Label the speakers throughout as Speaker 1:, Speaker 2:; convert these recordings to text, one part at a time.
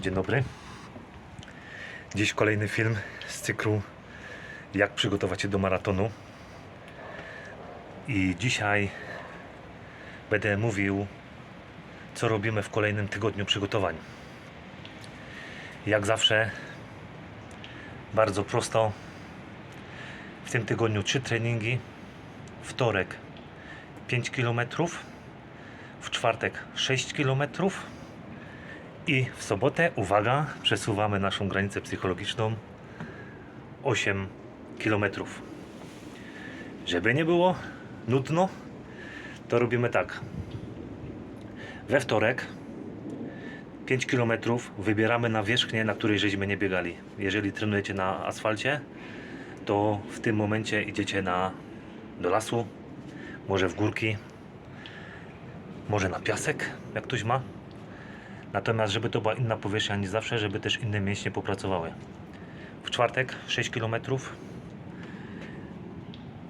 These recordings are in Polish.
Speaker 1: Dzień dobry. Dziś kolejny film z cyklu Jak przygotować się do maratonu. I dzisiaj będę mówił, co robimy w kolejnym tygodniu przygotowań. Jak zawsze, bardzo prosto. W tym tygodniu trzy treningi. Wtorek 5 km, w czwartek 6 km i w sobotę, uwaga, przesuwamy naszą granicę psychologiczną 8 km. Żeby nie było nudno, to robimy tak. We wtorek 5 km wybieramy nawierzchnię, na której żeśmy nie biegali. Jeżeli trenujecie na asfalcie, to w tym momencie idziecie na, do lasu, może w górki, może na piasek, jak ktoś ma. Natomiast, żeby to była inna powierzchnia niż zawsze, żeby też inne mięśnie popracowały. W czwartek 6 km,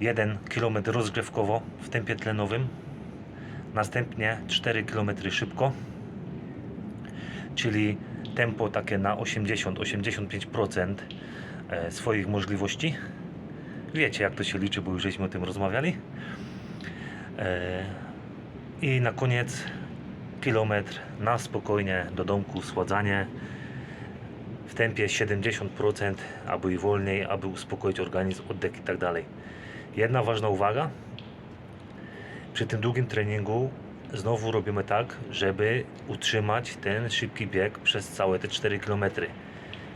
Speaker 1: 1 km rozgrzewkowo w tempie tlenowym, następnie 4 km szybko, czyli tempo takie na 80-85% e, swoich możliwości. Wiecie, jak to się liczy, bo już żeśmy o tym rozmawiali. E, I na koniec kilometr na spokojnie do domku, schładzanie w tempie 70% albo i wolniej, aby uspokoić organizm, oddech i tak dalej. Jedna ważna uwaga. Przy tym długim treningu znowu robimy tak, żeby utrzymać ten szybki bieg przez całe te 4 km.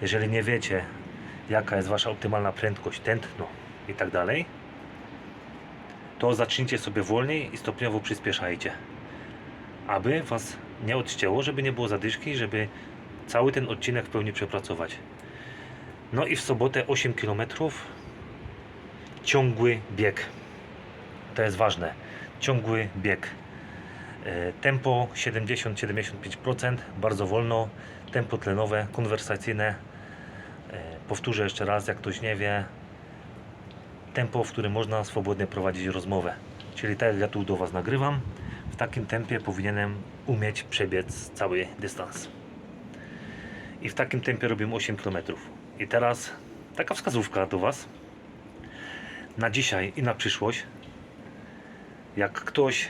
Speaker 1: Jeżeli nie wiecie, jaka jest Wasza optymalna prędkość, tętno i tak dalej, to zacznijcie sobie wolniej i stopniowo przyspieszajcie. Aby Was nie odcięło, żeby nie było zadyszki, żeby cały ten odcinek w pełni przepracować. No i w sobotę 8 km ciągły bieg. To jest ważne. Ciągły bieg. E, Tempo 70-75%, bardzo wolno. Tempo tlenowe, konwersacyjne. E, Powtórzę jeszcze raz, jak ktoś nie wie. Tempo, w którym można swobodnie prowadzić rozmowę. Czyli tak jak ja tu do Was nagrywam, w takim tempie powinienem umieć przebiec cały dystans. I w takim tempie robimy 8 km. I teraz taka wskazówka do Was na dzisiaj i na przyszłość. Jak ktoś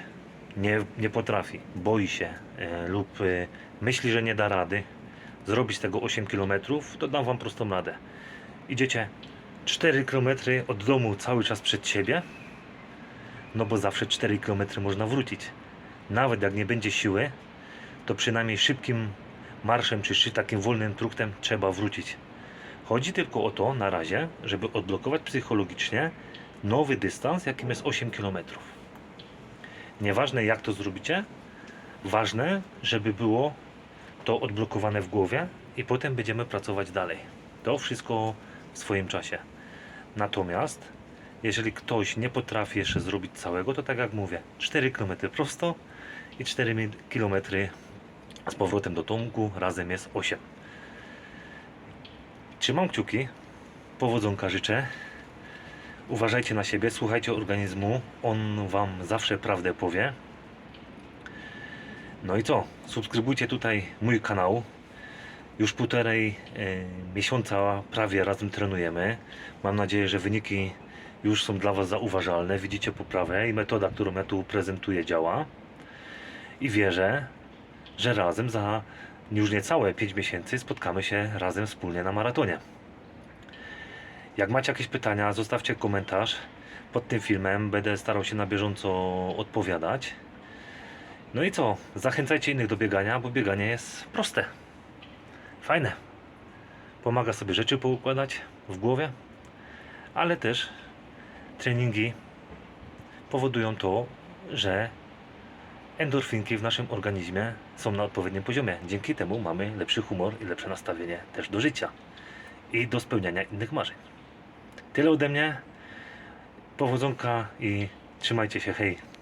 Speaker 1: nie, nie potrafi, boi się e, lub e, myśli, że nie da rady zrobić tego 8 km, to dam Wam prostą radę. Idziecie 4 km od domu cały czas przed siebie, no bo zawsze 4 km można wrócić. Nawet jak nie będzie siły, to przynajmniej szybkim marszem czy takim wolnym truchtem trzeba wrócić. Chodzi tylko o to na razie, żeby odblokować psychologicznie nowy dystans, jakim jest 8 km. Nieważne jak to zrobicie, ważne, żeby było to odblokowane w głowie i potem będziemy pracować dalej. To wszystko w swoim czasie. Natomiast jeżeli ktoś nie potrafi jeszcze zrobić całego, to tak jak mówię, 4 km prosto i 4 mi- km z powrotem do domku, razem jest 8. Trzymam kciuki, powodzonka życzę. Uważajcie na siebie, słuchajcie organizmu, on Wam zawsze prawdę powie. No i co? Subskrybujcie tutaj mój kanał. Już półtorej e, miesiąca prawie razem trenujemy. Mam nadzieję, że wyniki już są dla Was zauważalne. Widzicie poprawę i metoda, którą ja tu prezentuję, działa. I wierzę, że razem za już niecałe 5 miesięcy spotkamy się razem wspólnie na maratonie. Jak macie jakieś pytania, zostawcie komentarz pod tym filmem. Będę starał się na bieżąco odpowiadać. No i co? Zachęcajcie innych do biegania, bo bieganie jest proste. Fajne. Pomaga sobie rzeczy poukładać w głowie, ale też treningi powodują to, że endorfinki w naszym organizmie są na odpowiednim poziomie. Dzięki temu mamy lepszy humor i lepsze nastawienie też do życia i do spełniania innych marzeń. Tyle ode mnie. Powodzonka i trzymajcie się. Hej.